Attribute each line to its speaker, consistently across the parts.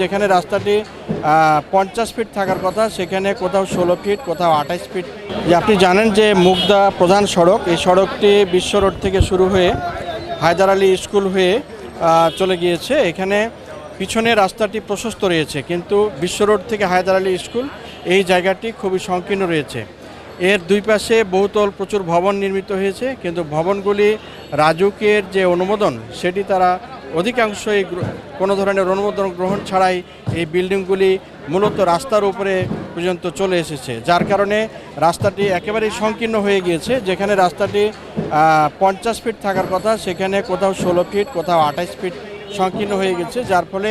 Speaker 1: যেখানে রাস্তাটি পঞ্চাশ ফিট থাকার কথা, সেখানে কোথাও ষোলো ফিট কোথাও আঠাশ ফিট যে আপনি জানেন যে মুগদা প্রধান সড়ক, এই সড়কটি বিশ্ব রোড থেকে শুরু হয়ে হায়দার আলী স্কুল হয়ে চলে গিয়েছে। এখানে পিছনে রাস্তাটি প্রশস্ত রয়েছে, কিন্তু বিশ্ব রোড থেকে হায়দার আলী স্কুল এই জায়গাটি খুবই সংকীর্ণ রয়েছে। এর দুই পাশে বহুতল প্রচুর ভবন নির্মিত হয়েছে, কিন্তু ভবনগুলি রাজুকের যে অনুমোদন, সেটি তারা অধিকাংশই কোনো ধরনের অনুমোদন গ্রহণ ছাড়াই এই বিল্ডিংগুলি মূলত রাস্তার উপরে পর্যন্ত চলে এসেছে। যার কারণে রাস্তাটি একেবারেই সংকীর্ণ হয়ে গিয়েছে। যেখানে রাস্তাটি পঞ্চাশ ফিট থাকার কথা, সেখানে কোথাও ষোলো ফিট, কোথাও আঠাশ ফিট সংকীর্ণ হয়ে গেছে। যার ফলে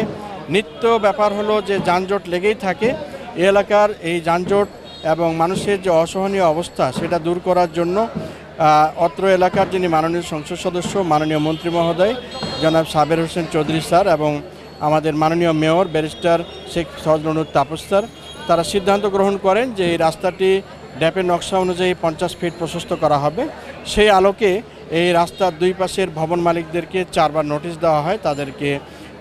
Speaker 1: নিত্য ব্যাপার হলো যে যানজট লেগেই থাকে। এলাকার এই যানজট এবং মানুষের যে অসহনীয় অবস্থা, সেটা দূর করার জন্য অত্র এলাকার যিনি মাননীয় সংসদ সদস্য, মাননীয় মন্ত্রী মহোদয়, জনাব সাবের হোসেন চৌধুরী স্যার এবং আমাদের মাননীয় mayor, barrister Sheikh Sajnur Taposh sir, তারা সিদ্ধান্ত গ্রহণ করেন যে এই রাস্তাটি ড্যাপের নকশা অনুযায়ী পঞ্চাশ ফিট প্রশস্ত করা হবে। সেই আলোকে এই রাস্তার দুই পাশের ভবন মালিকদেরকে চারবার নোটিশ দেওয়া হয় তাদেরকে,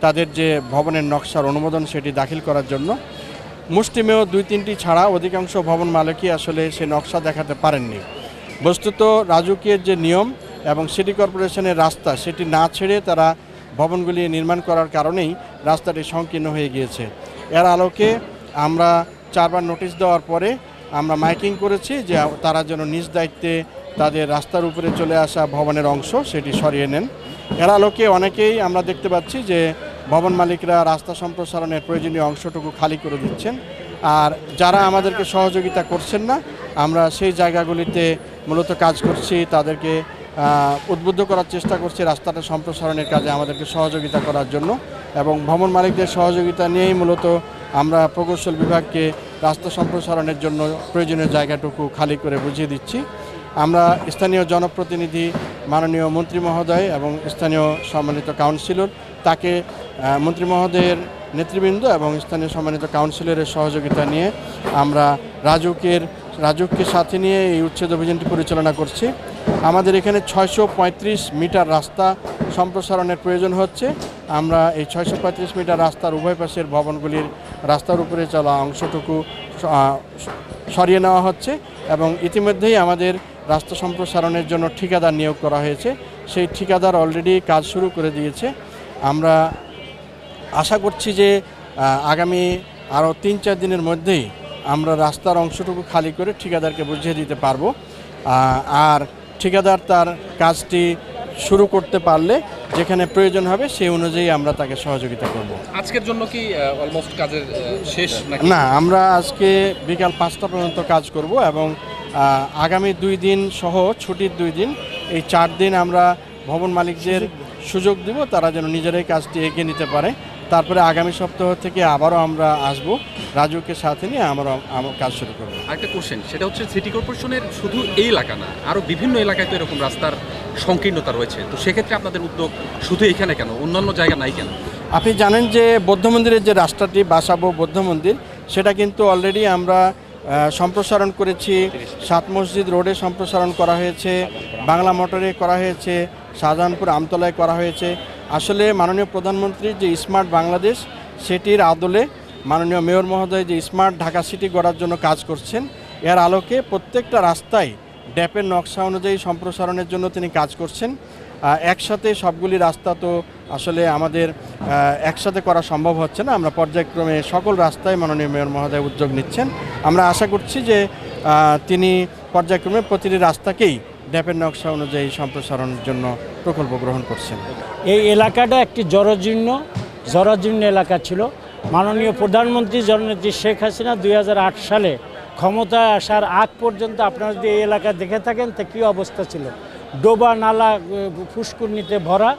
Speaker 1: তাদের যে ভবনের নকশার অনুমোদন সেটি দাখিল করার জন্য। মুষ্টিমেয় দুই তিনটি ছাড়া অধিকাংশ ভবন মালিকই আসলে সে নকশা দেখাতে পারেননি। বস্তুত রাজুকের যে নিয়ম এবং সিটি কর্পোরেশনের রাস্তা, সেটি না ছেড়ে তারা ভবনগুলি নির্মাণ করার কারণেই রাস্তাটি সংকীর্ণ হয়ে গিয়েছে। এর আলোকে আমরা চারবার নোটিশ দেওয়ার পরে আমরা মাইকিং করেছি যে তারা যেন নিজ দায়িত্বে তাদের রাস্তার উপরে চলে আসা ভবনের অংশ, সেটি সরিয়ে নেন। এর আলোকে অনেকেই আমরা দেখতে পাচ্ছি যে ভবন মালিকরা রাস্তা সম্প্রসারণের প্রয়োজনীয় অংশটুকু খালি করে দিচ্ছেন। আর যারা আমাদেরকে সহযোগিতা করছেন না, আমরা সেই জায়গাগুলিতে মূলত কাজ করছি, তাদেরকে উদ্বুদ্ধ করার চেষ্টা করছি রাস্তাটা সম্প্রসারণের কাজে আমাদেরকে সহযোগিতা করার জন্য। এবং ভবন মালিকদের সহযোগিতা নিয়েই মূলত আমরা প্রকৌশল বিভাগকে রাস্তা সম্প্রসারণের জন্য প্রয়োজনীয় জায়গাটুকু খালি করে বুঝিয়ে দিচ্ছি। আমরা স্থানীয় জনপ্রতিনিধি, মাননীয় মন্ত্রী মহোদয় এবং স্থানীয় সম্মানিত কাউন্সিলর, তাকে মন্ত্রী মহোদয়ের নেতৃবৃন্দ এবং স্থানীয় সম্মানিত কাউন্সিলরের সহযোগিতা নিয়ে আমরা রাজুকের, রাজুককে সাথে নিয়ে এই উচ্ছেদ অভিযানটি পরিচালনা করছি। আমাদের এখানে ছয়শো পঁয়ত্রিশ মিটার রাস্তা সম্প্রসারণের প্রয়োজন হচ্ছে। আমরা এই ছয়শো পঁয়ত্রিশ মিটার রাস্তার উভয় পাশের ভবনগুলির রাস্তার উপরে চলা অংশটুকু সরিয়ে নেওয়া হচ্ছে এবং ইতিমধ্যেই আমাদের রাস্তা সম্প্রসারণের জন্য ঠিকাদার নিয়োগ করা হয়েছে। সেই ঠিকাদার অলরেডি কাজ শুরু করে দিয়েছে। আমরা আশা করছি যে আগামী আরও তিন চার দিনের মধ্যেই আমরা রাস্তার অংশটুকু খালি করে ঠিকাদারকে বুঝিয়ে দিতে পারব। আর ঠিকাদার তার কাজটি শুরু করতে পারলে যেখানে প্রয়োজন হবে সেই অনুযায়ী আমরা তাকে সহযোগিতা করব।
Speaker 2: আজকের জন্য কি অলমোস্ট কাজের শেষ
Speaker 1: না আমরা আজকে বিকাল পাঁচটা পর্যন্ত কাজ করব এবং আগামী দুই দিন সহ ছুটির দুই দিন এই চার দিন আমরা ভবন মালিকদের সুযোগ দিব তারা যেন নিজেরাই কাজটি এগিয়ে নিতে পারে। তারপরে আগামী সপ্তাহ থেকে আবারও আমরা আসব। রাজুকে সাথে নিয়ে আমরা আমার কাজ শুরু করব।
Speaker 2: আরেকটা কোশ্চেন সেটা হচ্ছে সিটি কর্পোরেশনের শুধু এই এলাকা না আরও বিভিন্ন এলাকায় তো এরকম রাস্তার সংকীর্ণতা রয়েছে। তো সেক্ষেত্রে আপনাদের উদ্যোগ শুধু এখানে কেন? অন্যান্য জায়গা নাই কেন?
Speaker 1: আপনি জানেন যে বৌদ্ধ মন্দিরের যে রাস্তাটি বাসাবো বৌদ্ধ মন্দির সেটা কিন্তু অলরেডি আমরা সম্প্রসারণ করেছি। সাত মসজিদ রোডে সম্প্রসারণ করা হয়েছে বাংলা মোটরে করা হয়েছে শাহজাহানপুর আমতলায় করা হয়েছে। আসলে মাননীয় প্রধানমন্ত্রী যে স্মার্ট বাংলাদেশ, সেটির আদলে মাননীয় মেয়র মহোদয় যে স্মার্ট ঢাকা সিটি গড়ার জন্য কাজ করছেন, এর আলোকে প্রত্যেকটা রাস্তায় ড্যাপের নকশা অনুযায়ী সম্প্রসারণের জন্য তিনি কাজ করছেন। একসাথে সবগুলি রাস্তা তো আসলে আমাদের একসাথে করা সম্ভব হচ্ছে না। আমরা পর্যায়ক্রমে সকল রাস্তায় মাননীয় মেয়র মহোদয় উদ্যোগ নিচ্ছেন। আমরা আশা করছি যে তিনি পর্যায়ক্রমে প্রতিটি রাস্তাকেই ড্যাপের নকশা অনুযায়ী সম্প্রসারণের জন্য প্রকল্প গ্রহণ করছেন।
Speaker 3: এই এলাকাটা একটি জরাজীর্ণ জরাজীর্ণ এলাকা ছিল। মাননীয় প্রধানমন্ত্রী জননেত্রী শেখ হাসিনা দুই হাজার আট সালে ক্ষমতায় আসার আগ পর্যন্ত আপনারা যদি এই এলাকা দেখে থাকেন তা কী অবস্থা ছিল? ডোবা, নালা ফুসকুর্নিতে ভরা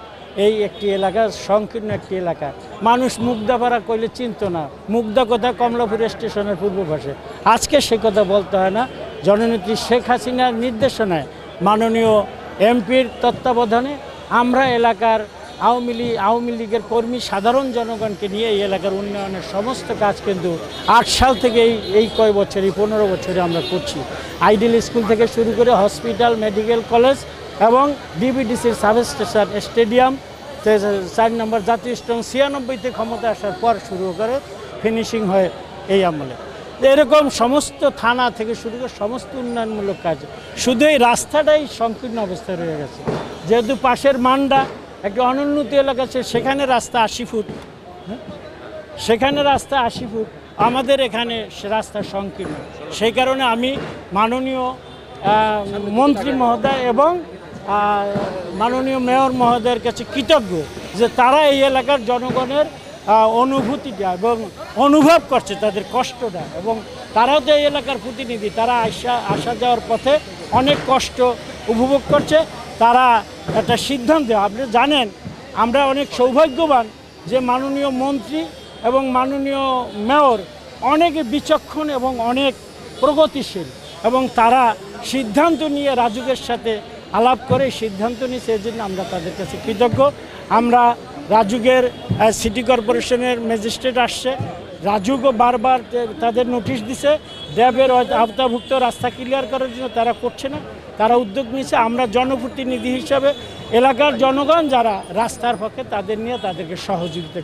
Speaker 3: এই একটি এলাকা, সংকীর্ণ একটি এলাকা। মানুষ মুগ্ধাপাড়া কইলে চিনত না। মুগ্ধা কথা কমলাপুর স্টেশনের পূর্ব পাশে। আজকে সে কথা বলতে হয় না। জননেত্রী শেখ হাসিনার নির্দেশনায় মাননীয় এমপির তত্ত্বাবধানে আমরা এলাকার আওয়ামী লীগ, আওয়ামী লীগের কর্মী সাধারণ জনগণকে নিয়ে এই এলাকার উন্নয়নের সমস্ত কাজ কিন্তু আট সাল থেকে এই এই কয় বছর, এই পনেরো বছরে আমরা করছি। আইডিয়াল স্কুল থেকে শুরু করে হসপিটাল, মেডিকেল কলেজ এবং ডিবিডিসির সাব স্টেশন স্টেডিয়াম চার নম্বর জাতীয় স্ট্রং ছিয়ানব্বইতে ক্ষমতা আসার পর শুরু করে ফিনিশিং হয় এই আমলে। এরকম সমস্ত থানা থেকে শুরু করে সমস্ত উন্নয়নমূলক কাজ। শুধু এই রাস্তাটাই সংকীর্ণ অবস্থায় রয়ে গেছে। যেহেতু পাশের মান্ডা, একটা অনুন্নতি এলাকা আছে, সেখানে রাস্তা আশি ফুট। হ্যাঁ? সেখানে রাস্তা আশি ফুট। আমাদের এখানে সে রাস্তা সংকীর্ণ। সেই কারণে আমি মাননীয় মন্ত্রী মহোদয় এবং মাননীয় মেয়র মহোদয়ের কাছে কৃতজ্ঞ যে তারা এই এলাকার জনগণের অনুভূতিটা এবং অনুভব করছে তাদের কষ্টটা এবং তারাও তো এই এলাকার প্রতিনিধি, তারা আসা আসা যাওয়ার পথে অনেক কষ্ট উপভোগ করছে। তারা একটা সিদ্ধান্ত, আপনি জানেন, আমরা অনেক সৌভাগ্যবান যে মাননীয় মন্ত্রী এবং মাননীয় মেয়র অনেক বিচক্ষণ এবং অনেক প্রগতিশীল এবং তারা সিদ্ধান্ত নিয়ে রাজুকের সাথে আলাপ করে সিদ্ধান্ত নিয়েছে এই জন্য আমরা তাদের কাছে কৃতজ্ঞ। আমরা রাজুকের সিটি কর্পোরেশনের ম্যাজিস্ট্রেট আসছে। রাজুকও বারবার তাদের নোটিশ দিছে ড্যাবের আওতাভুক্ত রাস্তা ক্লিয়ার করার জন্য তারা করছে না। তারা উদ্যোগ নিয়েছে, আমরা জনপ্রতিনিধি হিসাবে এলাকার জনগণ যারা রাস্তার পক্ষে তাদের নিয়ে তাদেরকে সহযোগিতা